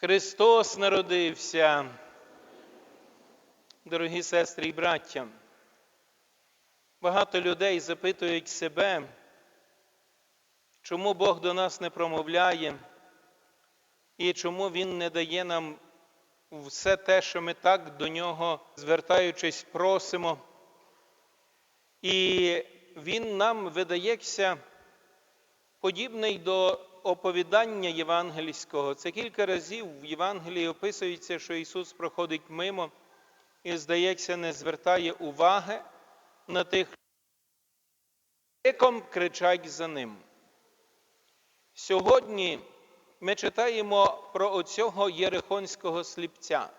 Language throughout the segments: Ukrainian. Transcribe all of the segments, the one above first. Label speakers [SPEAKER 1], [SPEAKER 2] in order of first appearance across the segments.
[SPEAKER 1] Христос народився. Дорогі сестри і браття, багато людей запитують себе, чому Бог до нас не промовляє і чому Він не дає нам все те, що ми так до нього, звертаючись, просимо. І Він нам видається подібний до оповідання євангельського. Це кілька разів в Євангелії описується, що Ісус проходить мимо і, здається, не звертає уваги на тих, криком кричать за ним. Сьогодні ми читаємо про оцього єрихонського сліпця.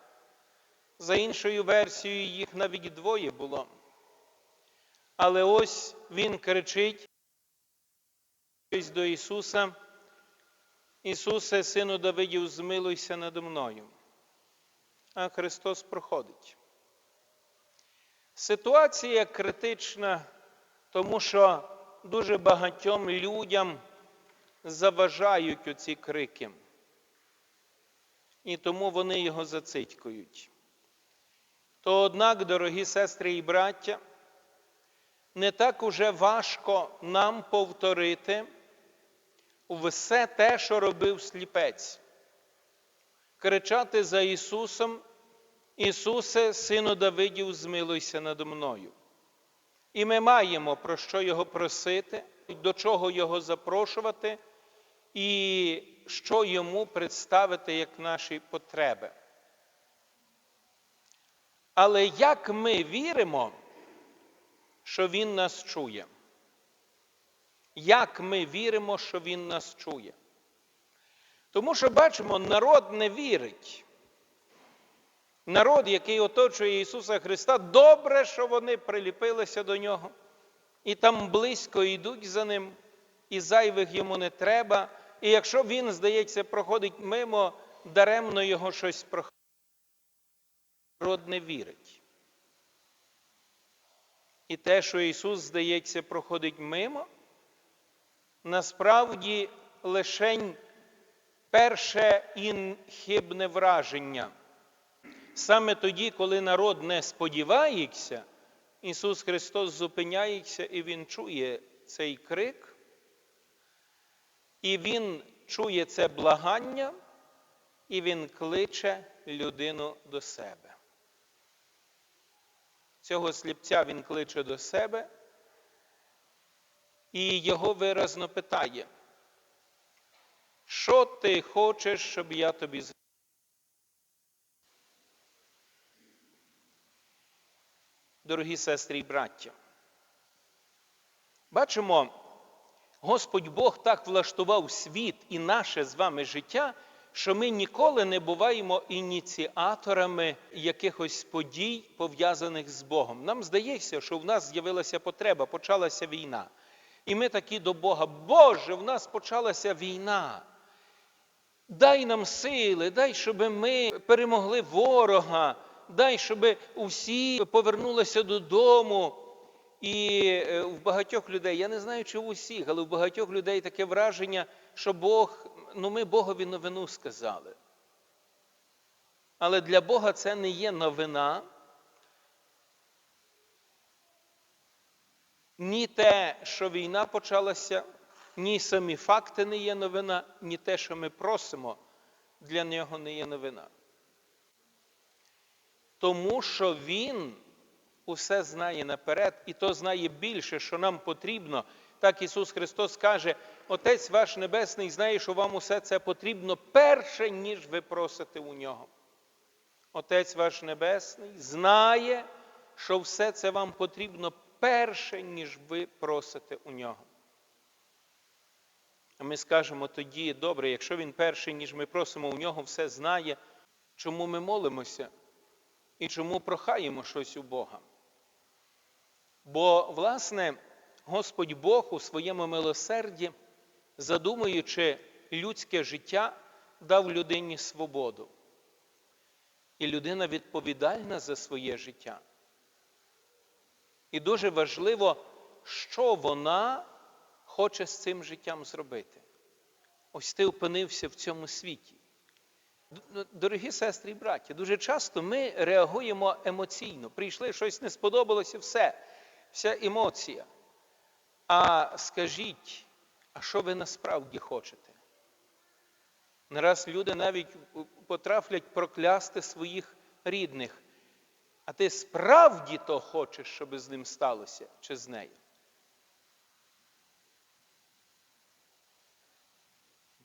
[SPEAKER 1] За іншою версією, їх навіть двоє було. Але ось він кричить до Ісуса, Ісусе, Сину Давидів, змилуйся надо мною. А Христос проходить. Ситуація критична, тому що дуже багатьом людям заважають оці крики. І тому вони його зацитькують. То, однак, дорогі сестри і браття, не так уже важко нам повторити все те, що робив сліпець. Кричати за Ісусом, Ісусе, Сину Давидів, змилуйся надо мною. І ми маємо про що Його просити, до чого Його запрошувати, і що йому представити як наші потреби. Але як ми віримо, що Він нас чує? Як ми віримо, що Він нас чує? Тому що бачимо, народ не вірить. Народ, який оточує Ісуса Христа, добре, що вони приліпилися до Нього, і там близько йдуть за Ним, і зайвих йому не треба. І якщо Він, здається, проходить мимо, даремно його щось проходить. Народ не вірить. І те, що Ісус, здається, проходить мимо, насправді лишень перше і хибне враження. Саме тоді, коли народ не сподівається, Ісус Христос зупиняється і Він чує цей крик, і Він чує це благання, і Він кличе людину до себе. Цього сліпця Він кличе до себе і його виразно питає, що ти хочеш, щоб я тобі зробив? Дорогі сестри і браття, бачимо, Господь Бог так влаштував світ і наше з вами життя, що ми ніколи не буваємо ініціаторами якихось подій, пов'язаних з Богом. Нам здається, що в нас з'явилася потреба, почалася війна. І ми такі до Бога, Боже, в нас почалася війна. Дай нам сили, дай, щоб ми перемогли ворога, дай, щоб усі повернулися додому. І в багатьох людей, я не знаю, чи в усіх, але в багатьох людей таке враження, що Бог, ну ми Богові новину сказали. Але для Бога це не є новина. Ні те, що війна почалася, ні самі факти не є новина, ні те, що ми просимо, для нього не є новина. Тому що Він усе знає наперед, і то знає більше, що нам потрібно. Так Ісус Христос каже, Отець ваш Небесний знає, що вам усе це потрібно перше, ніж ви просите у нього. Отець ваш Небесний знає, що все це вам потрібно перше, ніж ви просите у нього. А ми скажемо тоді, добре, якщо він перший, ніж ми просимо у нього, все знає, чому ми молимося і чому прохаємо щось у Бога. Бо, власне, Господь Бог у своєму милосерді, задумуючи людське життя, дав людині свободу. І людина відповідальна за своє життя. І дуже важливо, що вона хоче з цим життям зробити. Ось ти опинився в цьому світі. Дорогі сестри і браті, дуже часто ми реагуємо емоційно. Прийшли, щось не сподобалося, все, вся емоція. А скажіть, а що ви насправді хочете? Не раз люди навіть потрафлять проклясти своїх рідних. А ти справді то хочеш, щоб з ним сталося чи з нею?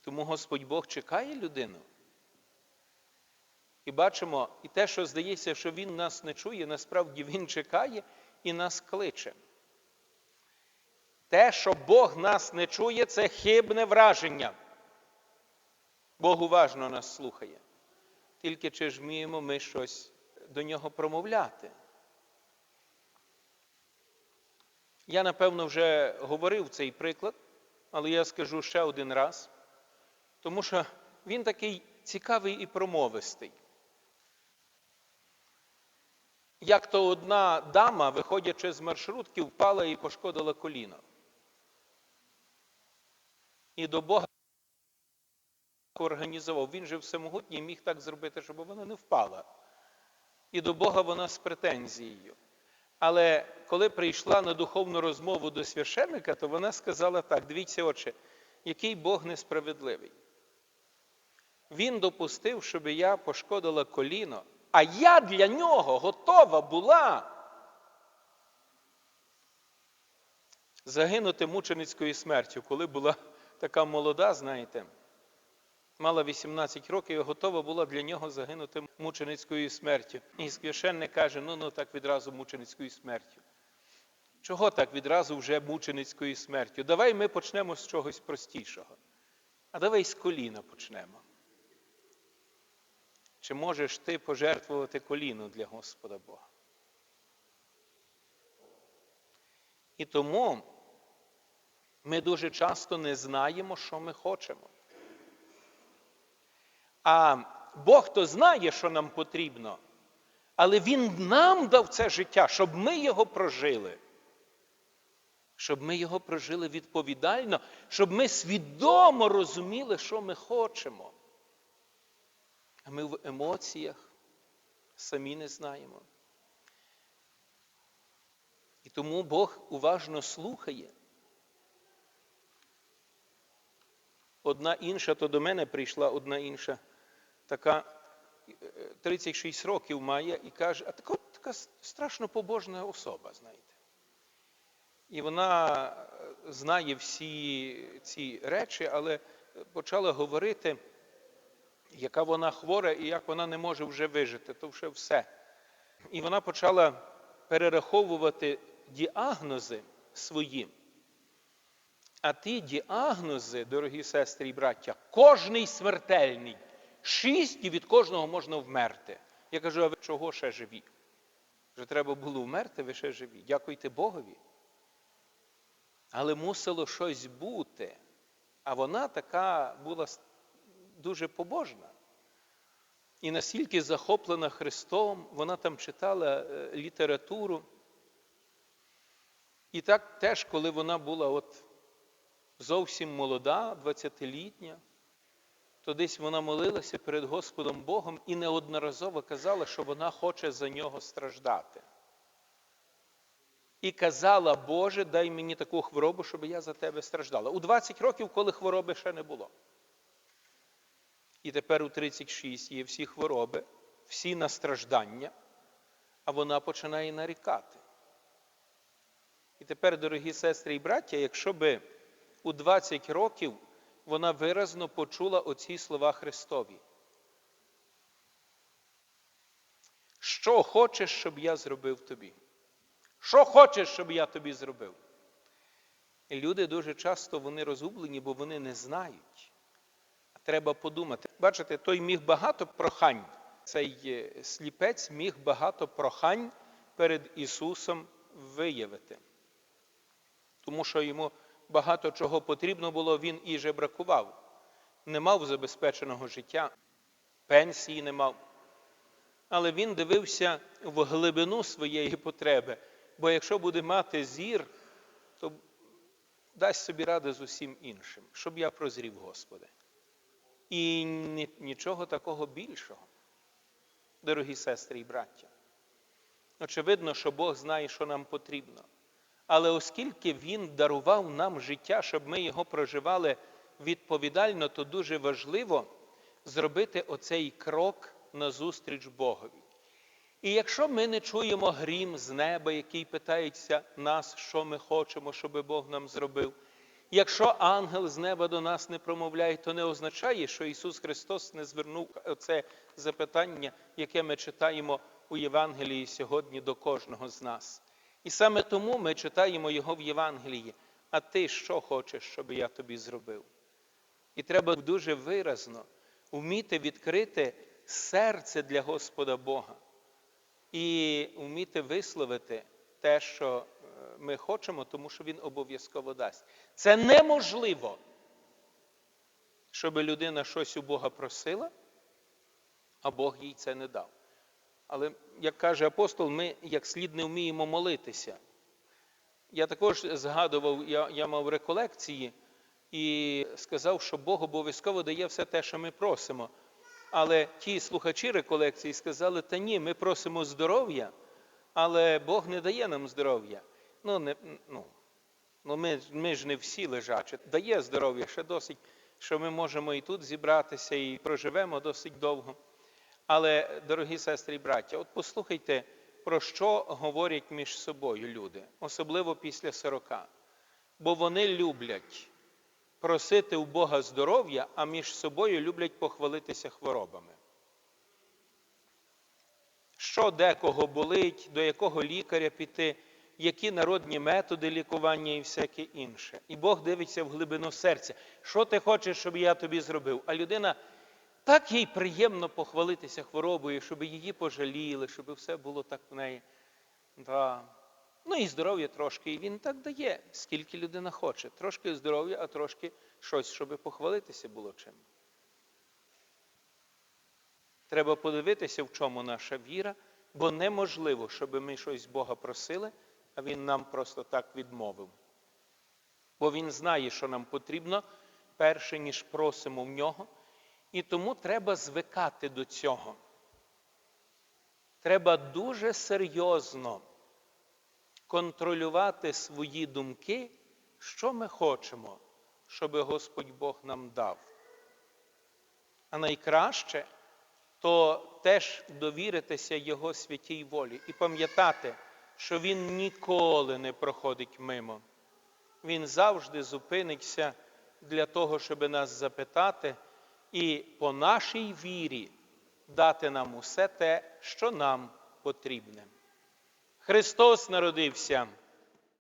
[SPEAKER 1] Тому Господь Бог чекає людину. І бачимо, і те, що здається, що Він нас не чує, насправді Він чекає і нас кличе. Те, що Бог нас не чує, це хибне враження. Бог уважно нас слухає. Тільки чи ж вміємо ми щось до нього промовляти? Я, напевно, вже говорив цей приклад, але я скажу ще один раз, тому що він такий цікавий і промовистий. Як то одна дама, виходячи з маршрутки, впала і пошкодила коліно. І до Бога організував. Він же всемогутній міг так зробити, щоб вона не впала. І до Бога вона з претензією. Але коли прийшла на духовну розмову до священника, то вона сказала так: дивіться, отче, який Бог несправедливий. Він допустив, щоб я пошкодила коліно, а я для нього готова була загинути мученицькою смертю, коли була така молода, знаєте, мала 18 років і готова була для нього загинути мученицькою смертю. І священник каже: ну ну так відразу мученицькою смертю. Чого так відразу вже мученицькою смертю? Давай ми почнемо з чогось простішого. А давай з коліна почнемо. Чи можеш ти пожертвувати коліно для Господа Бога? І тому ми дуже часто не знаємо, що ми хочемо. А Бог то знає, що нам потрібно, але Він нам дав це життя, щоб ми його прожили. Щоб ми його прожили відповідально, щоб ми свідомо розуміли, що ми хочемо. А ми в емоціях самі не знаємо. І тому Бог уважно слухає. Одна інша, то до мене прийшла одна інша, така 36 років має і каже, а така, така страшно побожна особа, знаєте. І вона знає всі ці речі, але почала говорити, яка вона хвора і як вона не може вже вижити, то вже все. І вона почала перераховувати діагнози свої. А ті діагнози, дорогі сестри і браття, кожний смертельний. Шість і від кожного можна вмерти. Я кажу, а ви чого ще живі? Вже треба було вмерти, ви ще живі. Дякуйте Богові. Але мусило щось бути. А вона така була дуже побожна. І настільки захоплена Христом, вона там читала літературу. І так теж, коли вона була от зовсім молода, 20-літня, то десь вона молилася перед Господом Богом і неодноразово казала, що вона хоче за нього страждати. І казала, Боже, дай мені таку хворобу, щоб я за тебе страждала. У 20 років, коли хвороби ще не було. І тепер у 36 є всі хвороби, всі настраждання, а вона починає нарікати. І тепер, дорогі сестри і браття, якщо би у 20 років вона виразно почула оці слова Христові. Що хочеш, щоб я зробив тобі? Що хочеш, щоб я тобі зробив? І люди дуже часто вони розгублені, бо вони не знають. Треба подумати. Бачите, той міг багато прохань. Цей сліпець міг багато прохань перед Ісусом виявити. Тому що йому багато чого потрібно було, він і же бракував. Не мав забезпеченого життя, пенсії не мав. Але він дивився в глибину своєї потреби. Бо якщо буде мати зір, то дасть собі ради з усім іншим, щоб я прозрів, Господи. І нічого такого більшого, дорогі сестри і браття. Очевидно, що Бог знає, що нам потрібно. Але оскільки Він дарував нам життя, щоб ми його проживали відповідально, то дуже важливо зробити оцей крок назустріч Богові. І якщо ми не чуємо грім з неба, який питається нас, що ми хочемо, щоб Бог нам зробив, якщо ангел з неба до нас не промовляє, то не означає, що Ісус Христос не звернув це запитання, яке ми читаємо у Євангелії сьогодні до кожного з нас. І саме тому ми читаємо його в Євангелії. А ти що хочеш, щоб я тобі зробив? І треба дуже виразно вміти відкрити серце для Господа Бога і вміти висловити те, що е, ми хочемо, тому що Він обов'язково дасть. Це неможливо, щоб людина щось у Бога просила, а Бог їй це не дав. Але, як каже апостол, ми як слід не вміємо молитися. Я також згадував, я, я мав реколекції і сказав, що Бог обов'язково дає все те, що ми просимо. Але ті слухачі реколекції сказали, та ні, ми просимо здоров'я, але Бог не дає нам здоров'я. Ну, не, ну, ну ми, ми ж не всі лежачі. Дає здоров'я ще досить, що ми можемо і тут зібратися, і проживемо досить довго. Але, дорогі сестри і браття, от послухайте, про що говорять між собою люди, особливо після 40. Бо вони люблять просити у Бога здоров'я, а між собою люблять похвалитися хворобами. Що декого болить, до якого лікаря піти, які народні методи лікування і всяке інше. І Бог дивиться в глибину серця. Що ти хочеш, щоб я тобі зробив? А людина так їй приємно похвалитися хворобою, щоб її пожаліли, щоб все було так в неї. Да. Ну і здоров'я трошки. І він так дає, скільки людина хоче. Трошки здоров'я, а трошки щось, щоб похвалитися було чим. Треба подивитися, в чому наша віра, бо неможливо, щоб ми щось Бога просили, а Він нам просто так відмовив. Бо Він знає, що нам потрібно, перше, ніж просимо в нього. І тому треба звикати до цього. Треба дуже серйозно контролювати свої думки, що ми хочемо, щоб Господь Бог нам дав. А найкраще то теж довіритися Його святій волі і пам'ятати, що Він ніколи не проходить мимо. Він завжди зупиниться для того, щоб нас запитати і по нашій вірі дати нам усе те, що нам потрібне. Христос народився.